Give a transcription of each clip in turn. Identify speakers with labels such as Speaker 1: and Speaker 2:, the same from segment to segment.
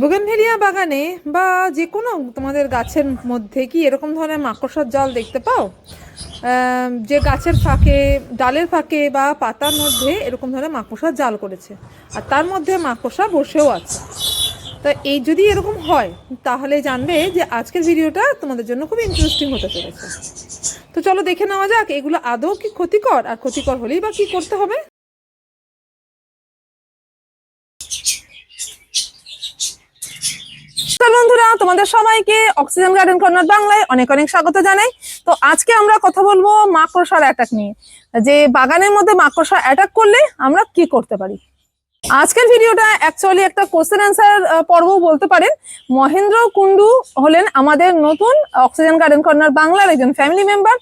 Speaker 1: Bougainvillea বাগানে বা যে কোনো তোমাদের গাছের মধ্যে কি এরকম ধরনের মাকড়সার জাল দেখতে পাও? যে গাছের ফাঁকে, ডালের ফাঁকে বা পাতার মধ্যে এরকম ধরনের মাকড়সার জাল করেছে। আর তার মধ্যে মাকড়সা বসেও আছে। তো এই যদি এরকম হয়, তাহলে জানবে যে আজকের ভিডিওটা তোমাদের জন্য খুব ইন্টারেস্টিং হতে চলেছে। তো চলো দেখে নেওয়া যাক, এগুলো আদৌ কি ক্ষতিকর? আর ক্ষতিকর হলেই বা কী করতে হবে তো বন্ধুরা তোমাদের সবাইকে অক্সিজেন গার্ডেন কর্নার বাংলায় অনেক অনেক স্বাগত জানাই। তো আজকে আমরা কথা বলব মাকড়সার অ্যাটাক নিয়ে। যে বাগানের মধ্যে মাকড়সা অ্যাটাক করলে আমরা কি করতে পারি? আজকের ভিডিওটা অ্যাকচুয়ালি একটা কোশ্চেন অ্যান্সার পর্ব বলতে পারেন। মহেন্দ্র কুন্ডু হলেন আমাদের নতুন অক্সিজেন গার্ডেন কর্নার বাংলার একজন ফ্যামিলি মেম্বার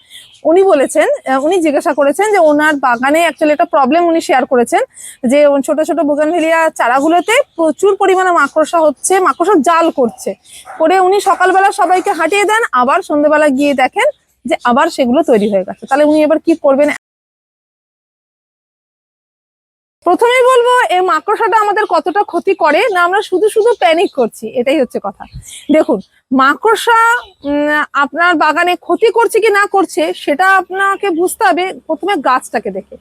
Speaker 1: উনি বলেছেন উনি জিজ্ঞাসা করেছেন যে ওনার বাগানে অ্যাকচুয়ালি একটা প্রবলেম উনি শেয়ার করেছেন, যে ছোট ছোট ছোট বোগানভেলিয়া চারাগুলোতে প্রচুর পরিমাণে মাকড়সা হচ্ছে, মাকড়সা জাল করছে। করে উনি সকালবেলা সবাইকে হাঁটিয়ে দেন, আবার সন্ধ্যেবেলা গিয়ে দেখেন যে আবার সেগুলো তৈরি হয়ে গেছে। তাহলে উনি এবার কি করবেন? প্রথমেই বলব, এই মাকড়সাটা আমাদের কতটা ক্ষতি করে না আমরা শুধু শুধু প্যানিক করছি, এটাই হচ্ছে কথা। দেখুন, মাকড়সা আপনার বাগানে ক্ষতি করছে কি না করছে, সেটা আপনাকে বুঝতে হবে। প্রথমে গাছটাকে দেখে।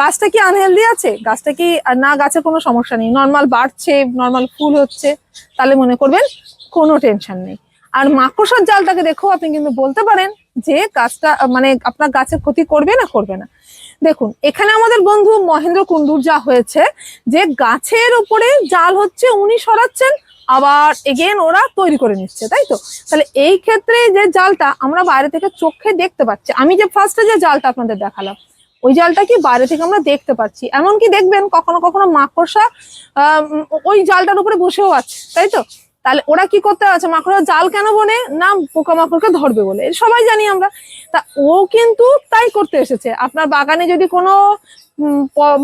Speaker 1: গাছটা কি আনহেলদি আছে? গাছটা কি না গাছের কোনো সমস্যা নেই। নর্মাল বাড়ছে নর্মাল ফুল হচ্ছে, তাহলে মনে করবেন কোনো টেনশন নেই। আর মাকড়সার জালটাকে দেখেও আপনি কিন্তু বলতে পারেন যে গাছটা মানে আপনার গাছের ক্ষতি করবে না করবে না। দেখুন, এখানে আমাদের বন্ধু মহেন্দ্র কুন্ডুর যা হয়েছে, যে গাছের উপরে জাল হচ্ছে, উনি সরাচ্ছেন, আবার এগেন ওরা তৈরি করে নিচ্ছে, তাই তো? তাহলে এই ক্ষেত্রে যে জালটা আমরা বাইরে থেকে চোখে দেখতে পাচ্ছি, আমি যে ফার্স্টে যে জালটা আপনাদের দেখালাম, ওই জালটা কি বাইরে থেকে আমরা দেখতে পাচ্ছি, এমনকি দেখবেন কখনো কখনো মাকড়সা ওই জালটার উপরে বসেও আছে, তাই তো? তাহলে ওরা কি করতে আছে? মাকড়সা জাল কেন বনে? না, পোকামাকড়কে ধরবে বলে। সবাই জানি আমরা। তা ও কিন্তু তাই করতে এসেছে। আপনার বাগানে যদি কোনো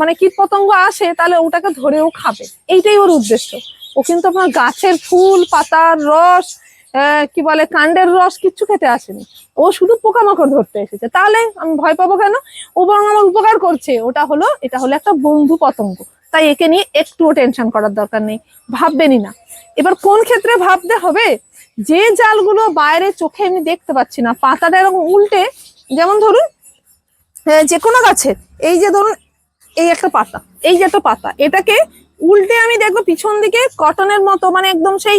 Speaker 1: মানে কীট পতঙ্গ আসে, তাহলে ওটাকে ধরেও খাবে। এইটাই ওর উদ্দেশ্য। ও কিন্তু আপনার গাছের ফুল, পাতার রস কি বলে, কাণ্ডের রস কিচ্ছু খেতে আসেনি। ও শুধু পোকামাকড় ধরতে এসেছে। তাহলে আমি ভয় পাবো কেন? ও বরং আমার উপকার করছে। ওটা হলো, এটা হলো একটা বন্ধু পতঙ্গ। তাই একে নিয়ে একটুও টেনশন করার দরকার নেই। ভাববেনই না। এবার কোন ক্ষেত্রে ভাবতে হবে? যে জালগুলো বাইরে চোখে এমনি দেখতে পাচ্ছি না, পাতাটা এরকম উল্টে, যেমন ধরুন যে কোনো গাছের এই যে ধরুন, এই একটা পাতা, এই যে একটা পাতা, এটাকে উল্টে আমি দেখব পিছন দিকে কটনের মতো মানে একদম সেই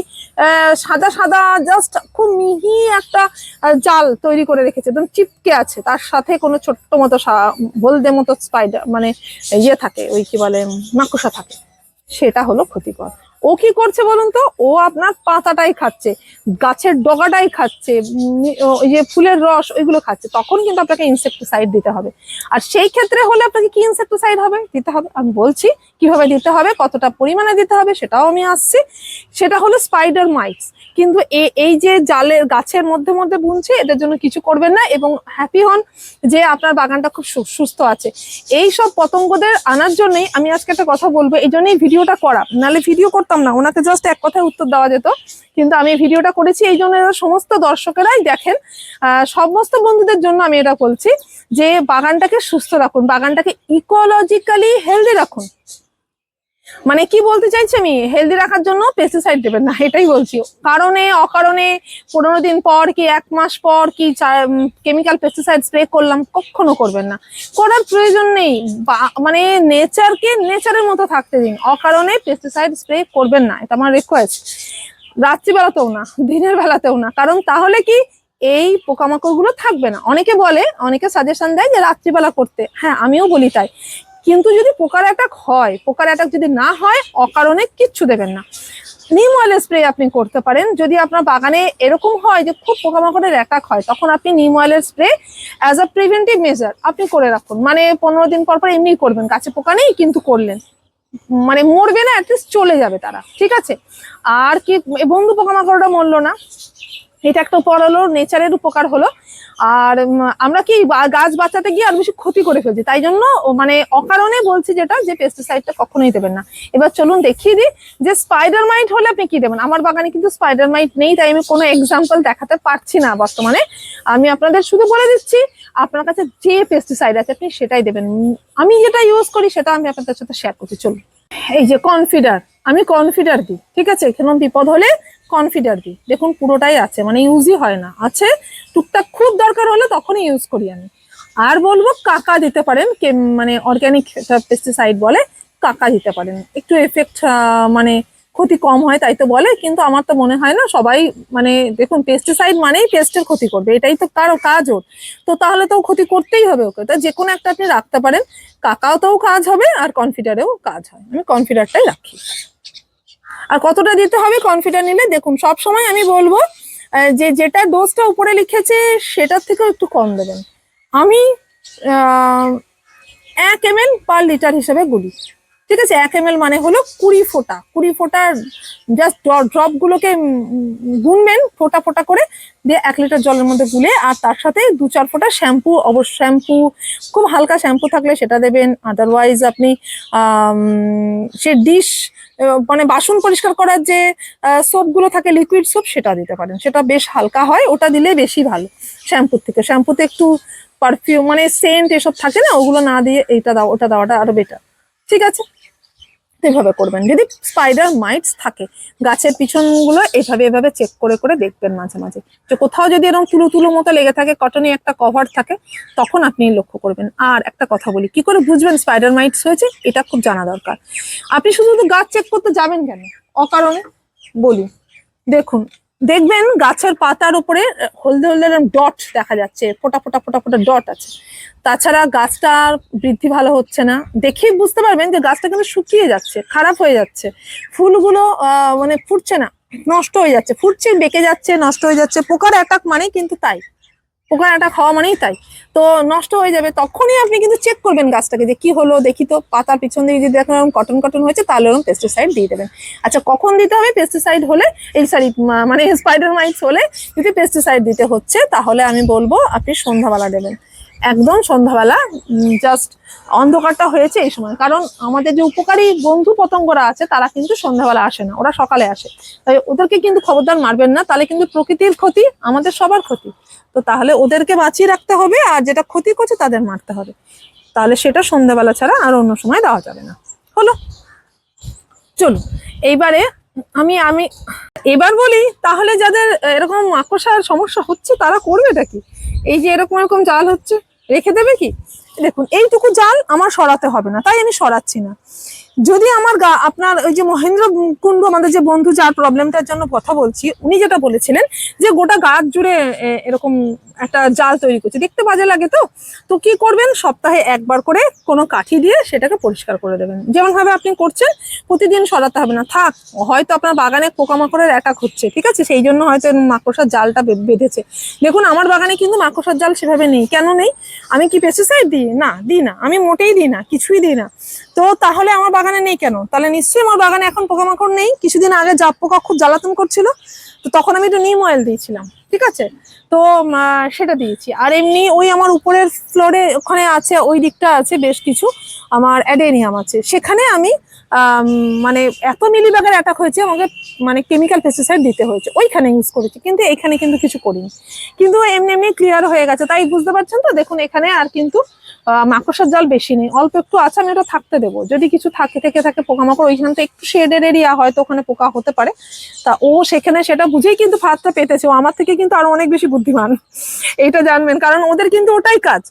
Speaker 1: সাদা সাদা জাস্ট খুব মিহি একটা জাল তৈরি করে রেখেছে, একদম চিপকে আছে। তার সাথে কোনো ছোট্ট মতো হলদে মতো স্পাইডার মানে ইয়ে থাকে, ওই কি বলে মাকড়সা থাকে। সেটা হলো ক্ষতিকর। ও কি করছে বলুন তো? ও আপনার পাতাটাই খাচ্ছে, গাছের ডগাটাই খাচ্ছে যে ফুলের রস, ওইগুলো খাচ্ছে। তখন কিন্তু আপনাকে ইনসেকটিসাইড দিতে হবে। আর সেই ক্ষেত্রে হলে আপনাকে কি ইনসেকটিসাইড হবে? দিতে হবে। আমি বলছি কীভাবে দিতে হবে, কতটা পরিমাণে দিতে হবে সেটাও আমি আসছি। সেটা হলো স্পাইডার মাইটস কিন্তু এই যে জালের গাছের মধ্যে মধ্যে বুনছে, এদের জন্য কিছু করবেন না এবং হ্যাপি হন যে আপনার বাগানটা খুব সুস্থ আছে। এই সব পতঙ্গদের আনার জন্যই আমি আজকে একটা কথা বলব। এই জন্যই ভিডিওটা করা। নাহলে ভিডিও করতাম না। ওনাকে জাস্ট এক কথায় উত্তর দেওয়া যেত। কিন্তু আমি ভিডিওটা করেছি, এই জন্য সমস্ত দর্শকেরাই দেখেন সমস্ত বন্ধুদের জন্য আমি এটা বলছি যে বাগানটাকে সুস্থ রাখুন, বাগানটাকে ইকোলজিক্যালি হেলদি রাখুন। মানে কি বলতে চাইছি আমি? হেলদি রাখার জন্য পেস্টিসাইড দেবেন না, এটাই বলছি। কারণে, অকারণে পনেরো দিন পর কি এক মাস পর কি কেমিক্যাল পেস্টিসাইড স্প্রে করলাম, কখনো করবেন না। করার প্রয়োজন নেই। মানে নেচারকে নেচারের মতো থাকতে দিন। অকারণে পেস্টিসাইড স্প্রে করবেন না, এটা আমার রিকোয়েস্ট রাত্রিবেলাতেও না, দিনের বেলাতেও না। কারণ তাহলে কি এই পোকামাকড়গুলো থাকবে না। অনেকে বলে, অনেকে সাজেশন দেয় যে রাত্রিবেলা করতে। হ্যাঁ আমিও বলি তাই। কিন্তু যদি পোকার অ্যাটাক হয়, পোকার অ্যাটাক যদি না হয়, অকারণে কিচ্ছু দেবেন না। নিম অয়েলের স্প্রে আপনি করতে পারেন। যদি আপনার বাগানে এরকম হয় যে খুব পোকামাকড়ের অ্যাটাক হয়, তখন আপনি নিম অয়েলের spray as a preventive measure আপনি করে রাখুন। মানে পনেরো দিন পর পর এমনি করবেন। গাছে পোকা নেই, কিন্তু করলেন। মানে মরবে না অ্যাটলিস্ট চলে যাবে তারা। ঠিক আছে? আর কি, বন্ধু পোকামাকড়টা মরলো না। এটা একটা উপকার হলো নেচারের উপকার হলো। আর আমরা কি গাছ বাঁচাতে গিয়ে আর বেশি ক্ষতি করে ফেলছি? তাই জন্য মানে অকারণে বলছি যেটা, যে পেস্টিসাইডটা কখনোই দেবেন না। এবার চলুন দেখিয়ে দিই যে স্পাইডার মাইট হলে আপনি কি দেবেন? আমার বাগানে কিন্তু স্পাইডার মাইট নেই, তাই আমি কোনো এক্সাম্পল দেখাতে পারছি না বর্তমানে। আমি আপনাদের শুধু বলে দিচ্ছি, আপনার কাছে যে পেস্টিসাইড আছে আপনি সেটাই দেবেন। আমি যেটা ইউজ করি সেটা আমি আপনাদের সাথে শেয়ার করছি। চলুন। এই যে কনফিডার আমি কনফিডার দিই, ঠিক আছে? কোনো বিপদ হলে কনফিডার দিই দেখুন পুরোটাই আছে মানে ইউজই হয় না। আছে, টুকটাক খুব দরকার হলে তখনই ইউজ করি আমি। আর বলব কাকা দিতে পারেন মানে অর্গ্যানিক পেস্টিসাইড বলে, কাকা দিতে পারেন। একটু এফেক্ট মানে ক্ষতি কম হয় তাই তো বলে, কিন্তু আমার তো মনে হয় না সবাই মানে দেখুন পেস্টিসাইড মানেই পেস্টের ক্ষতি করবে, এটাই তো কারও কাজ ওর। তো তাহলে তো ক্ষতি করতেই হবে ওকে। তো যে কোনো একটা আপনি রাখতে পারেন কাকাওতেও কাজ হবে আর কনফিডারেও কাজ হয়। আমি কনফিডারটাই রাখি। আর কতটা দিতে হবে কনফিডার নিলে? দেখুন, সব সময় আমি বলব যে যেটা ডোজটা উপরে লিখেছে, সেটার থেকেও একটু কম দেবেন। আমি এক এম এল পার লিটার হিসেবে গুলি। ঠিক আছে এক এম মানে হলো কুড়ি ফোঁটা। কুড়ি ফোঁটার জাস্ট ড্রপ গুলোকে উম, উম, গুনবেন ফোঁটা ফোঁটা করে দিয়ে এক লিটার জলের মধ্যে গুলে আর তার সাথে দু চার ফোঁটা শ্যাম্পু অবশ্য শ্যাম্পু খুব হালকা শ্যাম্পু থাকলে সেটা দেবেন। আদারওয়াইজ আপনি সে ডিশ মানে বাসন পরিষ্কার করার যে সোপগুলো থাকে লিকুইড সোপ সেটা দিতে পারেন। সেটা বেশ হালকা হয় ওটা দিলে বেশি ভালো শ্যাম্পুর থেকে। শ্যাম্পুতে একটু পারফিউম মানে সেন্ট এসব থাকে না ওগুলো না দিয়ে এইটা দাও ওটা দেওয়াটা আরও বেটার ঠিক আছে? এভাবে করবেন। যদি স্পাইডার মাইটস থাকে, গাছের পিছনগুলো এভাবে এভাবে চেক করে করে দেখবেন মাঝে মাঝে। যে কোথাও যদি এরকম তুলো তুলো মতো লেগে থাকে কটনে একটা কভার থাকে, তখন আপনি লক্ষ্য করবেন। আর একটা কথা বলি, কি করে বুঝবেন স্পাইডার মাইটস হয়েছে? এটা খুব জানা দরকার। আপনি শুধু গাছ চেক করতে যাবেন কেন? অকারণে বলি, দেখুন দেখবেন গাছের পাতার উপরে হলদে হলদে ডট দেখা যাচ্ছে, ফোটা ফোটা ফোটা ফোটা ডট আছে। তাছাড়া গাছটার বৃদ্ধি ভালো হচ্ছে না। দেখে বুঝতে পারবেন যে গাছটা কিন্তু শুকিয়ে যাচ্ছে, খারাপ হয়ে যাচ্ছে। ফুলগুলো মানে ফুটছে না, নষ্ট হয়ে যাচ্ছে। ফুটছে, বেঁকে যাচ্ছে, নষ্ট হয়ে যাচ্ছে, পোকার অ্যাটাক মানে কিন্তু তাই। পোকার আটা খাওয়া মানেই তাই। তো নষ্ট হয়ে যাবে। তখনই আপনি কিন্তু চেক করবেন গাছটাকে যে কি হলো, দেখি তো পাতার পিছন দিকে যদি এখন এরকম কটন কটন হয়েছে, তাহলে ওরকম পেস্টিসাইড দিয়ে দেবেন। আচ্ছা কখন দিতে হবে পেস্টিসাইড হলে? এই সরি মানে স্পাইডার মাইটস হলে যদি পেস্টিসাইড দিতে হচ্ছে, তাহলে আমি বলব আপনি সন্ধ্যাবেলা দেবেন। একদম সন্ধ্যাবেলা জাস্ট অন্ধকারটা হয়েছে এই সময়। কারণ আমাদের যে উপকারী বন্ধু পতঙ্গরা আছে, তারা কিন্তু সন্ধ্যাবেলা আসে না, ওরা সকালে আসে। তাই ওদেরকে কিন্তু খবরদার মারবেন না, তাহলে কিন্তু প্রকৃতির ক্ষতি, আমাদের সবার ক্ষতি। তো তাহলে ওদেরকে বাঁচিয়ে রাখতে হবে, আর যেটা ক্ষতি করছে তাদের মারতে হবে। তাহলে সেটা সন্ধ্যাবেলা ছাড়া আর অন্য সময় দেওয়া যাবে না। হলো? চলুন, এইবারে আমি আমি, এবার বলি, তাহলে যাদের এরকম মাকড়সার সমস্যা হচ্ছে, তারা করবেটা কি? এই যে এরকম এরকম জাল হচ্ছে রেখে দেবে কি? দেখুন, এইটুকু জাল আমার সরাতে হবে না, তাই আমি সরাচ্ছি না। যদি আমার গা, আপনার ওই যে মহেন্দ্র কুণ্ডু, আমাদের যে বন্ধু যার প্রবলেমটার জন্য কথা বলছি, উনি যেটা বলেছিলেন যে গোটা গাছ জুড়ে এরকম একটা জাল তৈরি করছে। দেখতে বাজে লাগে তো? তো কি করবেন? সপ্তাহে একবার করে কোনো কাঠি দিয়ে সেটাকে পরিষ্কার করে দেবেন। যেমনভাবে আপনি করছেন, প্রতিদিন সরাতে হবে না। থাক, হয়তো আপনার বাগানে পোকামাকড়ের অ্যাটাক হচ্ছে, ঠিক আছে? সেই জন্য হয়তো মাকড়সার জালটা বেঁধেছে। দেখুন, আমার বাগানে কিন্তু মাকড়সার জাল সেভাবে নেই। কেন নেই? আমি কি পেস্টিসাইড দিই? না, দিই না। আমি মোটেই দিই না, কিছুই দিই না। তো তাহলে আমার বাগানে নেই কেন? তাহলে নিশ্চয়ই আমার বাগানে এখন পোকামাকড় নেই। কিছুদিন আগে জাপ পোকা খুব জ্বালাতন করছিল, তো তখন আমি একটু নিম অয়েল দিয়েছিলাম, ঠিক আছে? তো সেটা দিয়েছি। আর এমনি ওই আমার উপরের ফ্লোরে ওখানে আছে, ওই দিকটা আছে বেশ কিছু, আমার অ্যাডেনিয়াম আছে। সেখানে আমি মানে এত মিলিবাগের অ্যাটাক হয়েছে, আমাকে মানে কেমিক্যাল পেস্টিসাইড দিতে হয়েছে। ওইখানে ইউজ করেছি, কিন্তু এখানে কিন্তু কিছু করিনি। কিন্তু এমনি এমনি ক্লিয়ার হয়ে গেছে। তাই বুঝতে পারছেন তো? দেখুন, এখানে আর কিন্তু মাকড়সার জাল বেশি নেই। অল্প একটু আছে, আমি ওটা থাকতে দেবো। যদি কিছু থাকে, থেকে থাকে পোকামাকড় ওইখান থেকে একটু শেডের এরিয়া হয়তো ওখানে পোকা হতে পারে। তা ও সেখানে সেটা বুঝেই কিন্তু ভাতটা পেতেছে। ও আমার থেকে কিন্তু আরও অনেক বেশি বুদ্ধিমান। এইটা জানবেন, কারণ ওদের কিন্তু ওটাই কাজ।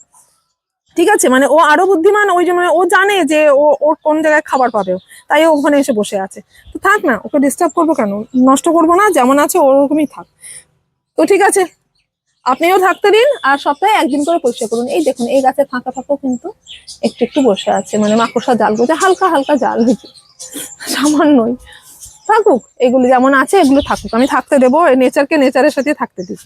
Speaker 1: ঠিক আছে? মানে ও আরও বুদ্ধিমান, ওই জন্য ও জানে যে ও ওর কোন জায়গায় খাবার পাবে। তাই ও ওখানে এসে বসে আছে। তো থাক না, ওকে ডিস্টার্ব করব কেন? নষ্ট করব না, যেমন আছে ওরকমই থাক। তো ঠিক আছে। আপনিও থাকতে দিন আর সপ্তাহে একদিন করে পরিষ্কার করুন। এই দেখুন, এই গাছে ফাঁকা ফাঁকাও কিন্তু একটু একটু বসে আছে মানে মাকড়সা জাল করছে হালকা হালকা জাল হয়েছে সামান্যই। থাকুক, এগুলো যেমন আছে এগুলো থাকুক। আমি থাকতে দেবো নেচারকে নেচারের সাথে থাকতে দিই।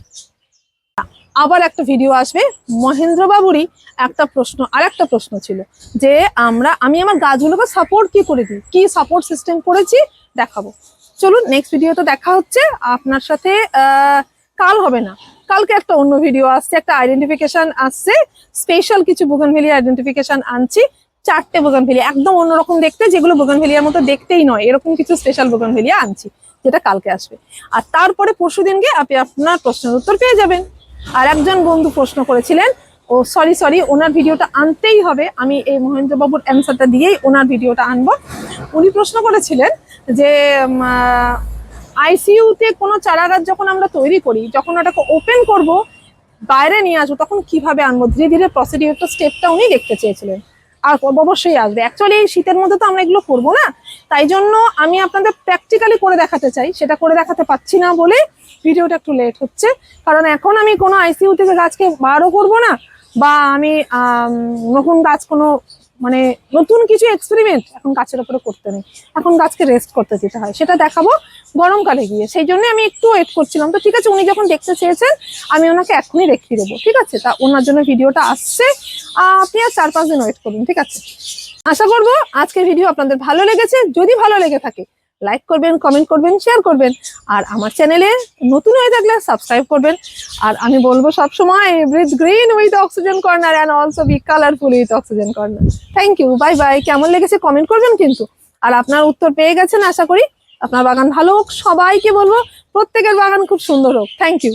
Speaker 1: আবার একটা ভিডিও আসবে মহেন্দ্র বাবুরই একটা প্রশ্ন, আর একটা প্রশ্ন ছিল যে আমরা, আমি আমার গাছগুলোকে সাপোর্ট কি করে দিই? কি সাপোর্ট সিস্টেম করেছি? দেখাবো। চলুন নেক্সট ভিডিওতে দেখা হচ্ছে। আপনার সাথে কাল হবে না। কালকে একটা অন্য ভিডিও আসছে, একটা আইডেন্টিফিকেশন আসছে। স্পেশাল কিছু বুগানভেলি আইডেন্টিফিকেশন আনছি, চারটে বোগানভেলিয়া একদম অন্যরকম দেখতে, যেগুলো বোগানভেলিয়ার মতো দেখতেই নয়, এরকম কিছু স্পেশাল বোগানভেলিয়া আনছি, যেটা কালকে আসবে। আর তারপরে পরশু দিনকে আপনি আপনার প্রশ্নের উত্তর পেয়ে যাবেন। আর একজন বন্ধু প্রশ্ন করেছিলেন, ও সরি সরি ওনার ভিডিওটা আনতেই হবে। আমি এই মহেন্দ্রবাবুর অ্যান্সারটা দিয়েই ওনার ভিডিওটা আনব। উনি প্রশ্ন করেছিলেন যে আইসিইউতে কোনো চারাগাছ যখন আমরা তৈরি করি, যখন ওটাকে ওপেন করব, বাইরে নিয়ে আসব, তখন কীভাবে আনব? ধীরে ধীরে প্রসিডিউরটা স্টেপটা উনি দেখতে চেয়েছিলেন। আর অবশ্যই আসবে। অ্যাকচুয়ালি এই শীতের মধ্যে তো আমরা এগুলো করব না। তাই জন্য আমি আপনাদের প্র্যাকটিক্যালি করে দেখাতে চাই। সেটা করে দেখাতে পাচ্ছি না বলে ভিডিওটা একটু লেট হচ্ছে। কারণ এখন আমি কোনো আইসিইউ থেকে গাছকে বারও করব না, বা আমি, নতুন গাছ কোনো মানে নতুন কিছু এক্সপেরিমেন্ট এখন গাছের উপরে করতে নেই। এখন গাছকে রেস্ট করতে দিতে হয়। সেটা দেখাবো গরমকালে গিয়ে। সেই জন্য আমি একটু ওয়েট করছিলাম। তো ঠিক আছে, উনি যখন দেখতে চেয়েছেন, আমি ওনাকে এখনই দেখিয়ে দেবো। ঠিক আছে? তা ওনার জন্য ভিডিওটা আসছে। আপনি আর চার পাঁচ দিন ওয়েট করুন। ঠিক আছে? আশা করব আজকের ভিডিও আপনাদের ভালো লেগেছে। যদি ভালো লেগে থাকে লাইক করবেন কমেন্ট করবেন শেয়ার করবেন। আর আমার চ্যানেলে নতুন হয়ে থাকলে সাবস্ক্রাইব করবেন। আর আমি বলব সবসময় breathe green with oxygen corner and also be colourful with oxygen corner thank you bye bye কেমন লেগেছে কমেন্ট করবেন কিন্তু। আর আপনার উত্তর পেয়ে গেছেন আশা করি। আপনার বাগান ভালো হোক, সবাইকে বলব, প্রত্যেকের বাগান খুব সুন্দর হোক। Thank you